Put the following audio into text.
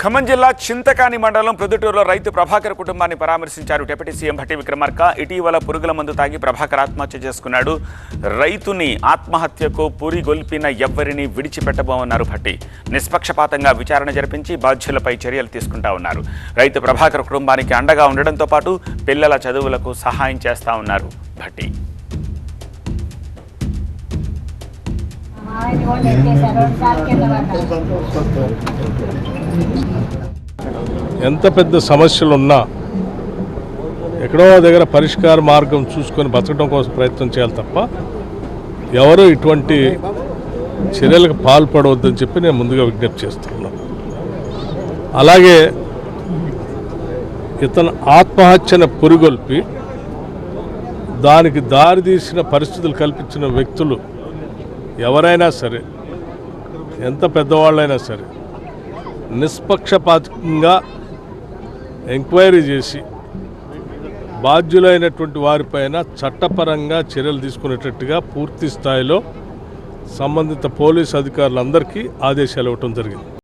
ఖమ్మం జిల్లా చింతకాని మండలం ప్రొద్దుటూరులో రైతు ప్రభాకర్ కుటుంబాన్ని పరామర్శించారు. డిప్యూటీ సీఎం భట్టి విక్రమార్క ఇటీవల పురుగుల మందు తాగి ప్రభాకర్ ఆత్మహత్య చేసుకున్నాడు. రైతుని ఆత్మహత్యకు పురిగొల్పిన ఎవ్వరిని విడిచిపెట్టబోమన్నారు భట్టి. నిష్పక్షపాతంగా విచారణ జరిపించి బాధ్యులపై చర్యలు తీసుకుంటా ఉన్నారు. రైతు ప్రభాకర్ కుటుంబానికి అండగా ఉండడంతో పాటు పిల్లల చదువులకు సహాయం చేస్తా ఉన్నారు భట్టి. ఆయన ఎంత పెద్ద సమస్యలు ఉన్నా ఎక్కడో దగ్గర పరిష్కార మార్గం చూసుకొని బతకడం కోసం ప్రయత్నం చేయాలి తప్ప ఎవరు ఇటువంటి చర్యలకు పాల్పడవద్దని చెప్పి నేను ముందుగా విజ్ఞప్తి చేస్తున్నాను. అలాగే ఇతను ఆత్మహత్యను పురిగొల్పి దానికి దారితీసిన పరిస్థితులు కల్పించిన వ్యక్తులు ఎవరైనా సరే ఎంత పెద్దవాళ్ళైనా సరే నిష్పక్షపాతంగా ఎంక్వైరీ చేసి బాధ్యులైనటువంటి వారిపైన చట్టపరంగా చర్యలు తీసుకునేటట్టుగా పూర్తి స్థాయిలో సంబంధిత పోలీసు అధికారులందరికీ ఆదేశాలు ఇవ్వటం జరిగింది.